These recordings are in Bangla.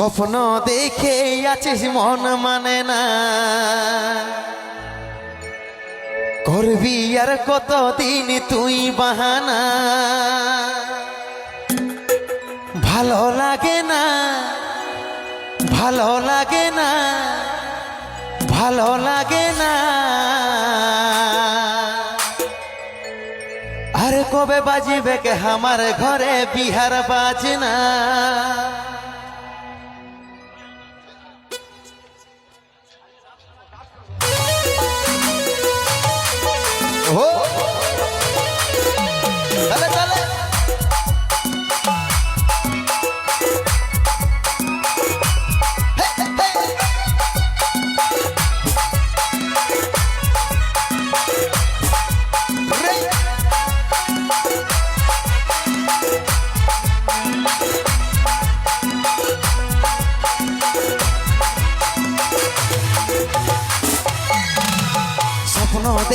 স্বপ্ন দেখে আছিস মন মানে না। করবি আর কতদিন তুই বাহানা? ভালো লাগে না, ভালো লাগে না, ভালো লাগে না। আর কবে বাজিবে কে আমার ঘরে বিহার বাজনা?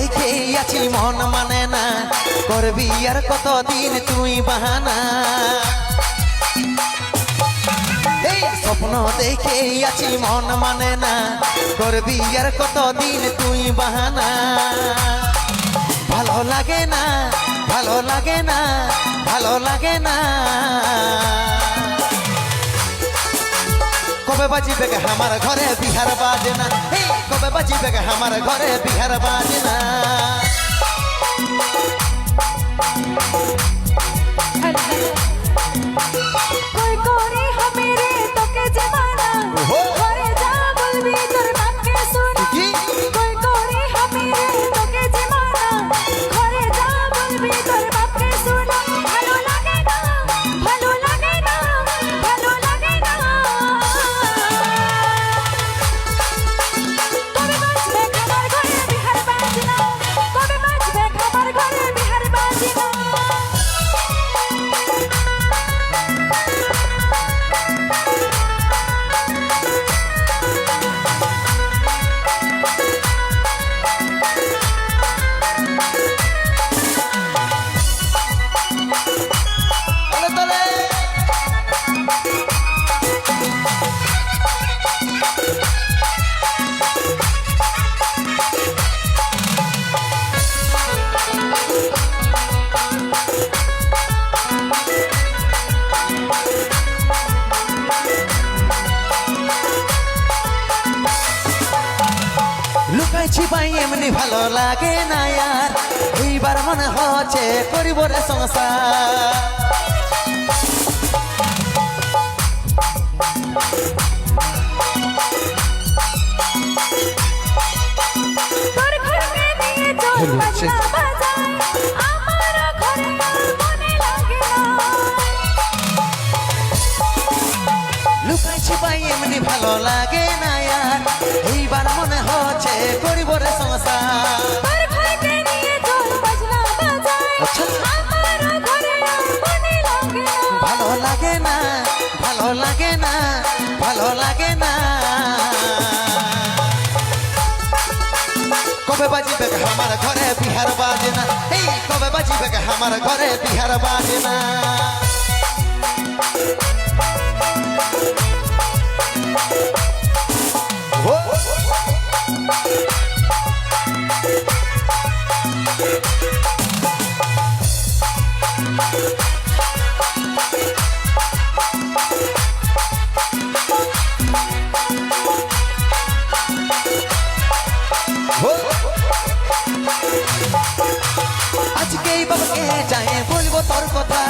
দেখে আছি মন মানে না। করবি আর কতদিন তুই বাহানা। এই স্বপ্ন দেখে আছি মন মানে না। করবি আর কতদিন তুই বাহানা। ভালো লাগে না, ভালো লাগে না, ভালো লাগে না। কবে বাজিবে আমার ঘরে বিহার বাজনা? এই কবে বাজিবে আমার ঘরে বিহার বাজনা? কই লুকাইছি পাই এমনি ভালো লাগে না আর। এইবার মনে হচ্ছে করিব রে সংসার লুকাইছি পাই এমনি ভালো লাগে না আর। এইবার মনে কবে বাজিবে আমার ঘরে বিহার বাজনা? এই কবে বাজিবে আমার ঘরে বিহার বাজনা? ও ও। আজকেই বাবাকে যাই বলবো তোর কথা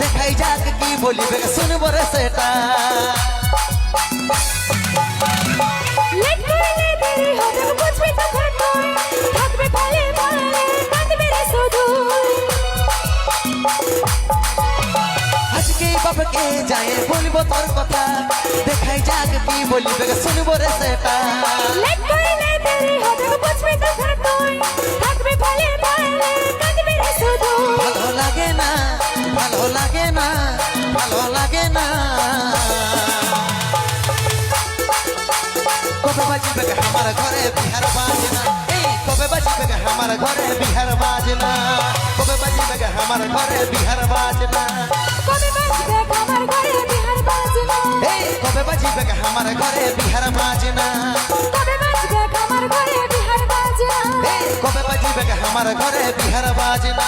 দেখাই যাক কি বলিবে শুনবো রে সেটা লেট করলে দেরি হবে বুঝবি তখন তুই থাকবে ফলে ফলে কাঁদবে রে শুধু আজকেই বাবাকে যাই বলবো তোর কথা দেখাই যাক কি বলিবে শুনবো রে সেটা ভালো লাগে না ভালো লাগে না। কবে বাজিবে আমার ঘরে বিহার বাজনা? এই কবে বাজিবে আমার ঘরে বিহার বাজনা? কবে বাজিবে আমার ঘরে বিহার বাজনা? কবে বাজবে আমার ঘরে বিহার বাজনা? এই কবে বাজিবে আমার ঘরে বিহার বাজনা? কবে বাজবে আমার ঘরে বিহার বাজনা? এই কবে বাজিবে আমার ঘরে বিহার বাজনা?